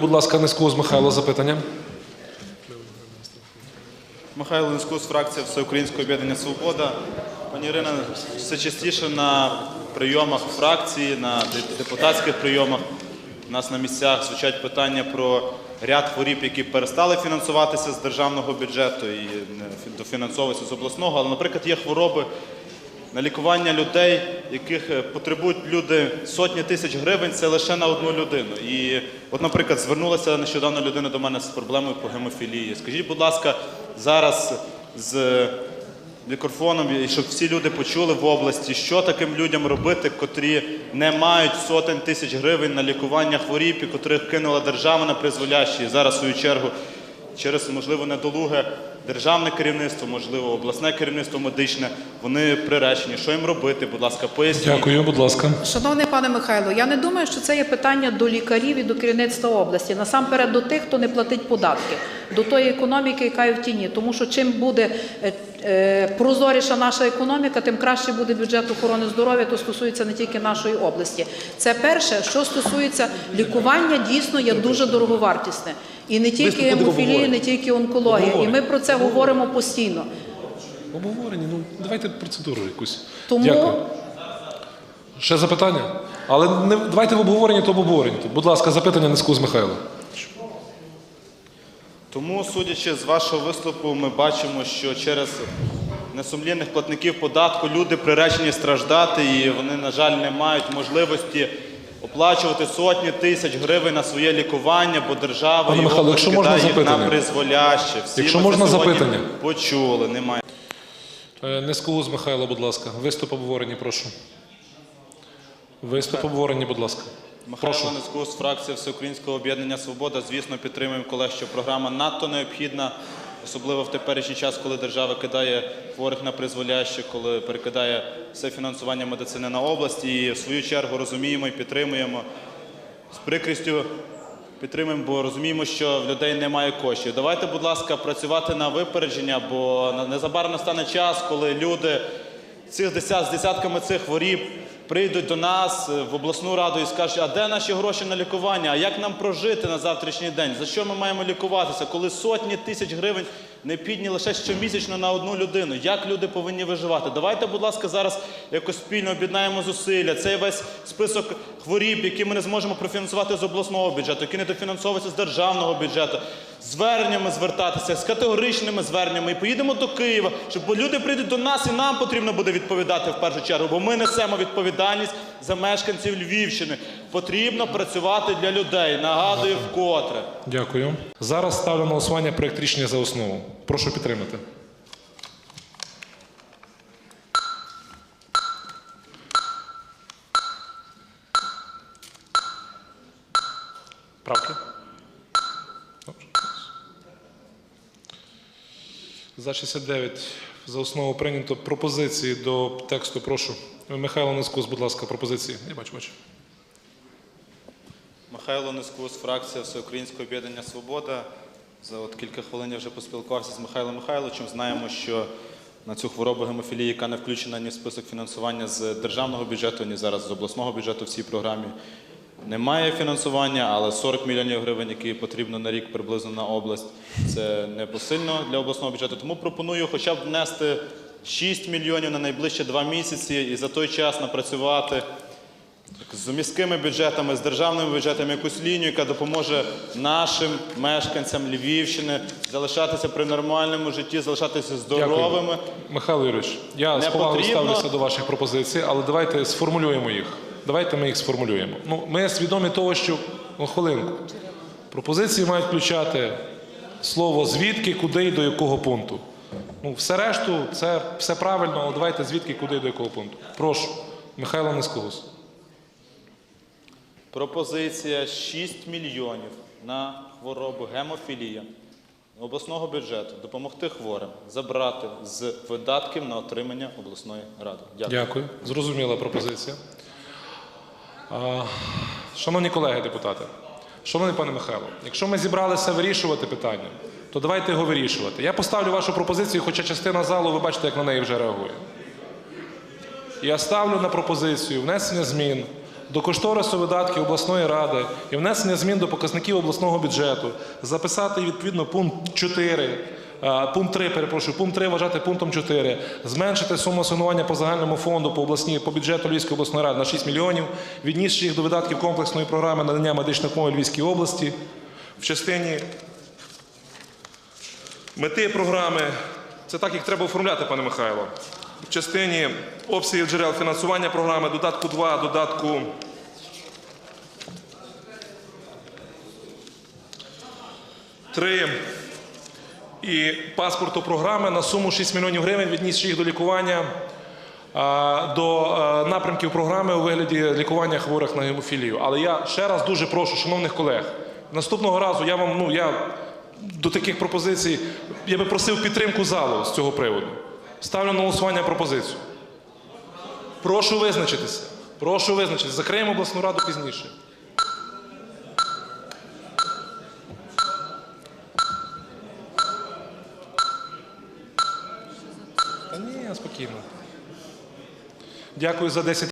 Будь ласка, низько з Михайла запитання. Михайло Линскус, фракція Всеукраїнського об'єднання Свобода. Пані Ірина, все частіше на прийомах фракції, на депутатських прийомах у нас на місцях звучать питання про ряд хворіб, які перестали фінансуватися з державного бюджету і не фі- з обласного. Але, наприклад, є хвороби на лікування людей, яких е, потребують люди сотні тисяч гривень, це лише на одну людину. І, от, наприклад, звернулася нещодавно людина до мене з проблемою по гемофілії. Скажіть, будь ласка, зараз з мікрофоном, і щоб всі люди почули в області, що таким людям робити, котрі не мають сотень тисяч гривень на лікування хворіб, і котрих кинула держава на призволяще. Зараз, свою чергу, через, можливо, недолуге державне керівництво, можливо, обласне керівництво медичне, вони приречені. Що їм робити, будь ласка, поясніть. Дякую, будь ласка. Шановний пане Михайло, я не думаю, що це є питання до лікарів і до керівництва області. Насамперед до тих, хто не платить податки, до тої економіки, яка є в тіні. Тому що чим буде е, прозоріша наша економіка, тим краще буде бюджет охорони здоров'я. То стосується не тільки нашої області. Це перше, що стосується лікування, дійсно є дуже дороговартісне. І не тільки гемофілія, не тільки онкологія. І ми про це говоримо постійно. Обговорення, ну давайте процедуру якусь. Тому- Дякую. Ще запитання? Але не давайте в обговоренні, то в обговоренні. Будь ласка, запитання низько з Михайла. Тому, судячи з вашого виступу, ми бачимо, що через несумлінних платників податку люди приречені страждати, і вони, на жаль, не мають можливості оплачувати сотні тисяч гривень на своє лікування, бо держава Пане його Михайло, якщо можна покидає їх запитання? на призволяще. Всі Якщо ми це можна сьогодні запитання? Почули, немає. Е, Низько з Михайла, будь ласка. Виступ обговоренні, прошу. Виступ обговоренні, будь ласка. Михайло Нескус, фракція Всеукраїнського об'єднання Свобода. Звісно, підтримуємо колег, що програма надто необхідна, особливо в теперішній час, коли держава кидає хворих на призволяще, коли перекидає все фінансування медицини на область. І в свою чергу розуміємо і підтримуємо з прикрістю. Підтримуємо, бо розуміємо, що в людей немає коштів. Давайте, будь ласка, працювати на випередження, бо незабаром настане час, коли люди цих десят, з десятками цих хворіб прийдуть до нас е, в обласну раду і скажуть, а де наші гроші на лікування? А як нам прожити на завтрашній день? За що ми маємо лікуватися, коли сотні тисяч гривень необхідні лише щомісячно на одну людину? Як люди повинні виживати? Давайте, будь ласка, зараз якось спільно об'єднаємо зусилля. Цей весь список хворіб, які ми не зможемо профінансувати з обласного бюджету, які не дофінансовуються з державного бюджету, зверненнями звертатися, з категоричними зверненнями. І поїдемо до Києва, щоб люди прийдуть до нас, і нам потрібно буде відповідати в першу чергу, бо ми несемо відповідальність за мешканців Львівщини. Потрібно працювати для людей. Нагадую вкотре. Дякую. Зараз ставлю на голосування проєкт рішення за основу. Прошу підтримати. За 69 за основу прийнято пропозиції до тексту. Прошу. Михайло Нескус, будь ласка, пропозиції. Я бачу, бачу. Михайло Нескус, фракція Всеукраїнського об'єднання Свобода. За от кілька хвилин я вже поспілкувався з Михайлом Михайловичем. Знаємо, що на цю хворобу гемофілії, яка не включена ні в список фінансування з державного бюджету, ні зараз з обласного бюджету в цій програмі. Немає фінансування, але 40 мільйонів гривень, які потрібно на рік приблизно на область, це непосильно для обласного бюджету. Тому пропоную хоча б внести 6 мільйонів на найближчі два місяці і за той час напрацювати з міськими бюджетами, з державними бюджетами якусь лінію, яка допоможе нашим мешканцям Львівщини залишатися при нормальному житті, залишатися здоровими. Дякую. Михайло Юрійович, я Не з повагою ставлюся до ваших пропозицій, але давайте сформулюємо їх. Давайте ми їх сформулюємо. Ну, ми свідомі того, що ну, хвилинку. Пропозиції мають включати слово звідки, куди і до якого пункту. Ну, все решту, це все правильно, але давайте звідки, куди і до якого пункту. Прошу, Михайло Несколос. Пропозиція 6 мільйонів на хворобу гемофілія обласного бюджету допомогти хворим забрати з видатків на отримання обласної ради. Дякую. Дякую. Зрозуміла пропозиція. Шановні колеги депутати, шановний пане Михайло, якщо ми зібралися вирішувати питання, то давайте його вирішувати. Я поставлю вашу пропозицію, хоча частина залу, ви бачите, як на неї вже реагує. Я ставлю на пропозицію внесення змін до кошторису видатків обласної ради і внесення змін до показників обласного бюджету, записати відповідно пункт 4, а, пункт 3, перепрошую, пункт 3 вважати пунктом 4, зменшити суму асигнування по загальному фонду по обласній по бюджету Львівської обласної ради на 6 мільйонів, віднісши їх до видатків комплексної програми надання медичних умов Львівській області в частині Мети програми це так, як треба оформляти, пане Михайло. В частині обсягів джерел фінансування програми, додатку 2, додатку. Три і паспорту програми на суму 6 мільйонів гривень, віднісши їх до лікування до напрямків програми у вигляді лікування хворих на гемофілію. Але я ще раз дуже прошу, шановних колег, наступного разу я вам, ну я до таких пропозицій, я би просив підтримку залу з цього приводу. Ставлю на голосування пропозицію. Прошу визначитися. Прошу визначитися. Закриємо обласну раду пізніше. Спокійно. Дякую за 10